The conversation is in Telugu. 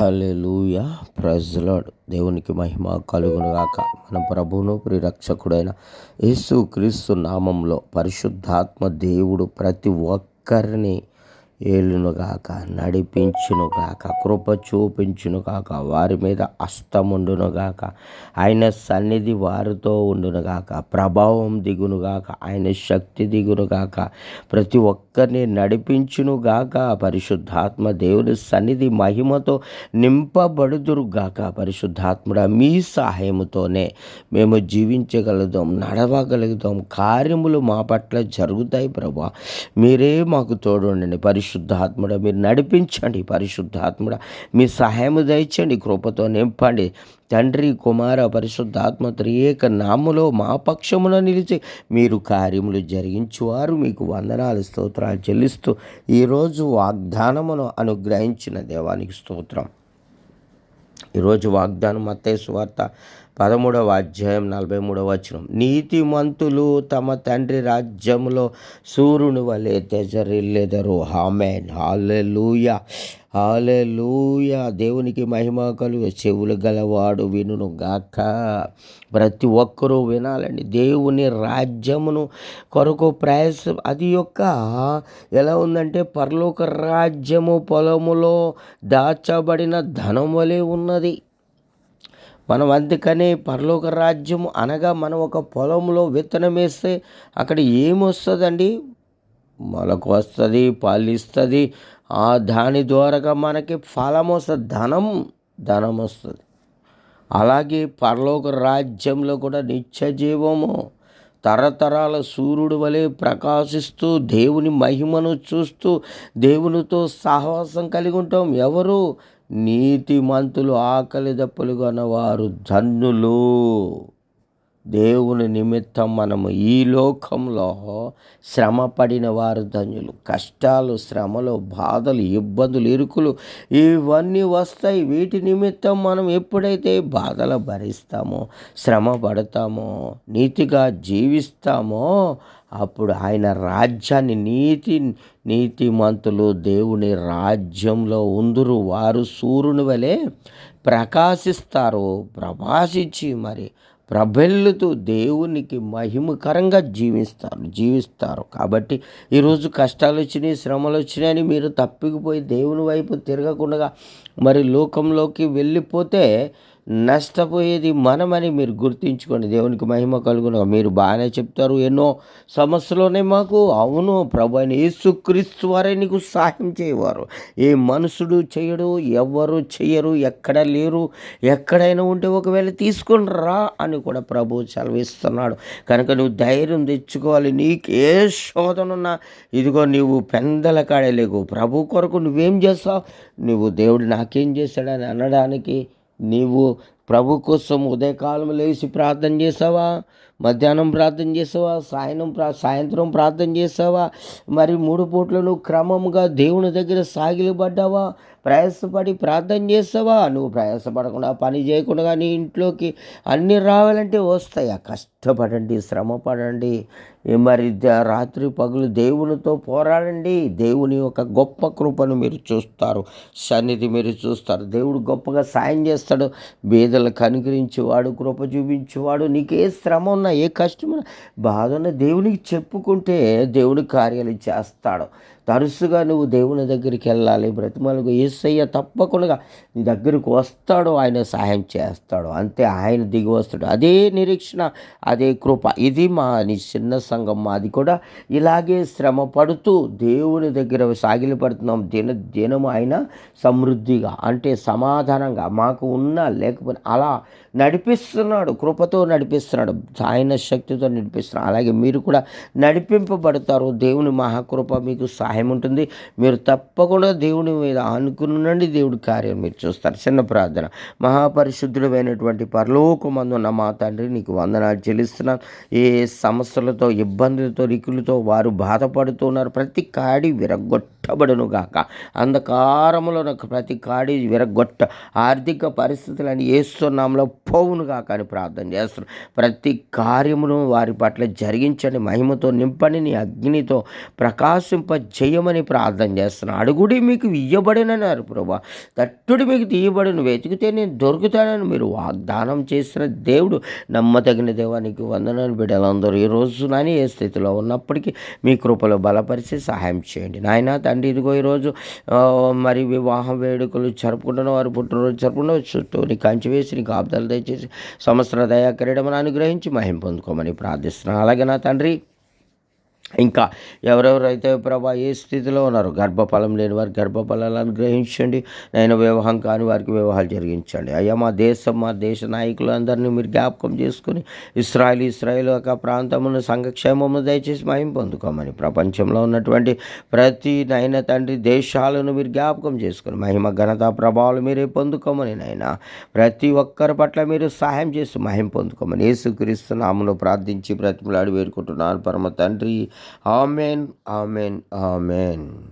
హల్లెలూయ. ప్రజలాడ్ దేవునికి మహిమ కలుగునుగాక. మన ప్రభువును ప్రిరక్షకుడైన యేసు క్రీస్తు నామంలో పరిశుద్ధాత్మ దేవుడు ప్రతి ఒక్కరిని ఏలునుగాక నడిపించునుగాక కృప చూపించునుగాక వారి మీద అస్తముండునుగాక ఆయన సన్నిధి వారితో ఉండునుగాక ప్రభావం దిగునుగాక ఆయన శక్తి దిగునుగాక ప్రతి ఒక్కరిని నడిపించునుగాక పరిశుద్ధాత్మ దేవుని సన్నిధి మహిమతో నింపబడుదురుగాక పరిశుద్ధాత్ముడ మీ సహాయముతోనే మేము జీవించగలుగుతాం నడవగలుగుతాం కార్యములు మా పట్ల జరుగుతాయి ప్రభా. మీరే మాకు తోడుండండి పరిశుద్ధాత్ముడ మీరు నడిపించండి పరిశుద్ధాత్ముడ. మీ సహాయము దయచండి కృపతో నింపండి. తండ్రి కుమార పరిశుద్ధాత్మ త్రియేక నాములో మా పక్షమున నిలిచి మీరు కార్యములు జరిగించువారు. మీకు వందనాలు స్తోత్రాలు చెల్లిస్తూ ఈరోజు వాగ్దానమును అనుగ్రహించిన దేవానికి స్తోత్రం. ఈరోజు వాగ్దానం మత్తేసు వార్త పదమూడవ అధ్యాయం నలభై మూడవ వచనం. నీతిమంతులు తమ తండ్రి రాజ్యంలో సూర్యుని వలె తెజరిల్లెదరు. హామెన్ హాలెలూయ హాలెలూయ దేవునికి మహిమ కలుగు. చెవులు గలవాడు వినును గాక. ప్రతి ఒక్కరూ వినాలండి. దేవుని రాజ్యమును కొరకు ప్రయాస. అది యొక్క ఎలా ఉందంటే పరలోక రాజ్యము పొలములో దాచబడిన ధనం వలె ఉన్నది. మనం అందుకనే పరలోక రాజ్యం అనగా మనం ఒక పొలంలో విత్తనం వేస్తే అక్కడ ఏమొస్తుందండి? మొలకు వస్తుంది పాలిస్తుంది. ఆ దాని ద్వారాగా మనకి ఫలం వస్తుంది ధనం ధనం వస్తుంది అలాగే పరలోక రాజ్యంలో కూడా నిత్య జీవము. తరతరాల సూర్యుడు వలె ప్రకాశిస్తూ దేవుని మహిమను చూస్తూ దేవునితో సహవాసం కలిగి ఉంటాం. ఎవరు? నీతిమంతులు ఆకలి దప్పులు కనవారు ధన్యులు. దేవుని నిమిత్తం మనము ఈ లోకంలో శ్రమపడిన వారు ధన్యులు. కష్టాలు శ్రమలు బాధలు ఇబ్బందులు ఇరుకులు ఇవన్నీ వస్తాయి. వీటి నిమిత్తం మనం ఎప్పుడైతే బాధలు భరిస్తామో శ్రమ పడతామో నీతిగా జీవిస్తామో అప్పుడు ఆయన రాజ్యాన్ని నీతి నీతిమంతులు దేవుని రాజ్యంలో ఉందురు. వారు సూర్యుని వలె ప్రకాశిస్తారు. ప్రకాశించి మరి ప్రబెల్లుతూ దేవునికి మహిమకరంగా జీవిస్తారు జీవిస్తారు. కాబట్టి ఈరోజు కష్టాలు వచ్చినాయి శ్రమలు వచ్చినాయని మీరు తప్పికిపోయి దేవుని వైపు తిరగకుండా మరి లోకంలోకి వెళ్ళిపోతే నష్టపోయేది మనమని మీరు గుర్తించుకోండి. దేవునికి మహిమ కలుగున మీరు బాగానే చెప్తారు. ఎన్నో సమస్యలోనే మాకు అవును ప్రభు అని యేసుక్రీస్తు వారే నీకు సహాయం చేయవారు. ఏ మనుషుడు చేయడు ఎవరు చేయరు ఎక్కడ లేరు ఎక్కడైనా ఉంటే ఒకవేళ తీసుకుని రా అని కూడా ప్రభు సెలవిస్తున్నాడు. కనుక నువ్వు ధైర్యం తెచ్చుకోవాలి. నీకు ఏ శోధనున్నా. ఇదిగో నీవు పెందల కాడలేకు ప్రభు కొరకు నువ్వేం చేస్తావు? నువ్వు దేవుడు నాకేం చేశాడని అనడానికి నీవు ప్రభు కోసం ఉదయకాలం లేచి ప్రార్థన చేసావా? మధ్యాహ్నం ప్రార్థన చేసావా? సాయంత్రం ప్రా సాయంత్రం ప్రార్థన చేసావా? మరి మూడు పూట్లను క్రమంగా దేవుని దగ్గర సాగిలబడ్డావా? ప్రయాసపడి ప్రార్థన చేస్తావా? నువ్వు ప్రయాసపడకుండా పని చేయకుండా నీ ఇంట్లోకి అన్నీ రావాలంటే వస్తాయి? కష్టపడండి శ్రమ పడండి మరి రాత్రి పగులు దేవునితో పోరాడండి. దేవుని యొక్క గొప్ప కృపను మీరు చూస్తారు. సన్నిధి మీరు చూస్తారు. దేవుడు గొప్పగా సాయం చేస్తాడు. బీదలు కనుకరించేవాడు కృప చూపించేవాడు. నీకు ఏ శ్రమ ఉన్నా ఏ కష్టం ఉన్నా బాధ ఉన్నా దేవునికి చెప్పుకుంటే దేవుడి కార్యాలు చేస్తాడు. తరచుగా నువ్వు దేవుని దగ్గరికి వెళ్ళాలి బ్రతిమలకు ఏసయ్య తప్పకుండా నీ దగ్గరకు వస్తాడు ఆయన సహాయం చేస్తాడు. అంతే ఆయన దిగి వస్తాడు. అదే నిరీక్షణ అదే కృప. ఇది మా చిన్న సంఘం మాది కూడా. ఇలాగే శ్రమ పడుతూ దేవుని దగ్గర సాగిలి పడుతున్నాం దిన దినం ఆయన సమృద్ధిగా అంటే సమాధానంగా మాకు ఉన్నా లేకపోతే అలా నడిపిస్తున్నాడు. కృపతో నడిపిస్తున్నాడు. ఆయన శక్తితో నడిపిస్తున్నాడు. అలాగే మీరు కూడా నడిపింపబడతారు. దేవుని మహాకృప మీకు సహాయం ఉంటుంది. మీరు తప్పకుండా దేవుని మీద నుండి దేవుడి కార్యం మీరు చూస్తారు. చిన్న ప్రార్థన. మహాపరిశుద్ధుడమైనటువంటి పరలోకమందున్న మా తండ్రి నీకు వందనాలు చెల్లిస్తున్నాను. ఏ సమస్యలతో ఇబ్బందులతో రికులతో వారు బాధపడుతున్నారు ప్రతి కాడి విరగొట్టు గాక అంధకారములో నాకు ప్రతి కాడి విరగొట్ట ఆర్థిక పరిస్థితులని ఏస్తున్నాంలో పోవును గాక అని ప్రార్థన చేస్తున్నాను ప్రతి కార్యమును వారి పట్ల జరిగించండి. మహిమతో నింపని నీ అగ్నితో ప్రకాశింపజేయమని ప్రార్థన చేస్తున్నాను అడుగుడి మీకు ఇయ్యబడినన్నారు ప్రభా. తట్టుడి మీకు తీయబడిన వెతికితే నేను దొరుకుతానని మీరు వాగ్దానం చేసిన దేవుడు నమ్మదగిన దేవానికి వందనాలు బిడ్డలందరూ. ఈ రోజు నాని ఏ స్థితిలో ఉన్నప్పటికీ మీ కృపలో బలపరిచి సహాయం చేయండి. నాయన తండ్రి ఇదిగో ఈరోజు మరి వివాహం వేడుకలు జరుపుకుంటున్న వారు పుట్టినరోజు జరుపుకున్న చుట్టూ నీ కంచి వేసి నీకు ఆబ్దాలు దయచేసి సంవత్సర దయా క్రీడమని అనుగ్రహించి మహిం పొందుకోమని ప్రార్థిస్తున్నాను. అలాగే నా తండ్రి ఇంకా ఎవరెవరైతే ప్రభా ఏ స్థితిలో ఉన్నారు గర్భఫలం లేని వారికి గర్భఫలాలను గ్రహించండి నేను వివాహం కాని వారికి వివాహాలు జరిగించండి. అయ్యా మా దేశం మా దేశ నాయకులు అందరినీ మీరు జ్ఞాపకం చేసుకుని ఇస్రాయల్ ఇస్రాయల్ యొక్క ప్రాంతమును సంఘక్షేమము దయచేసి మహిం పొందుకోమని ప్రపంచంలో ఉన్నటువంటి ప్రతి నైన తండ్రి దేశాలను మీరు జ్ఞాపకం చేసుకుని మహిమ ఘనత ప్రభావాలు మీరే పొందుకోమని నాయన ప్రతి ఒక్కరి పట్ల మీరు సహాయం చేసి మహిం పొందుకోమని యేసుక్రీస్తు నామను ప్రార్థించి బ్రతిమలాడి వేడుకుంటున్నాను. పరమ తండ్రి Amen, Amen, Amen.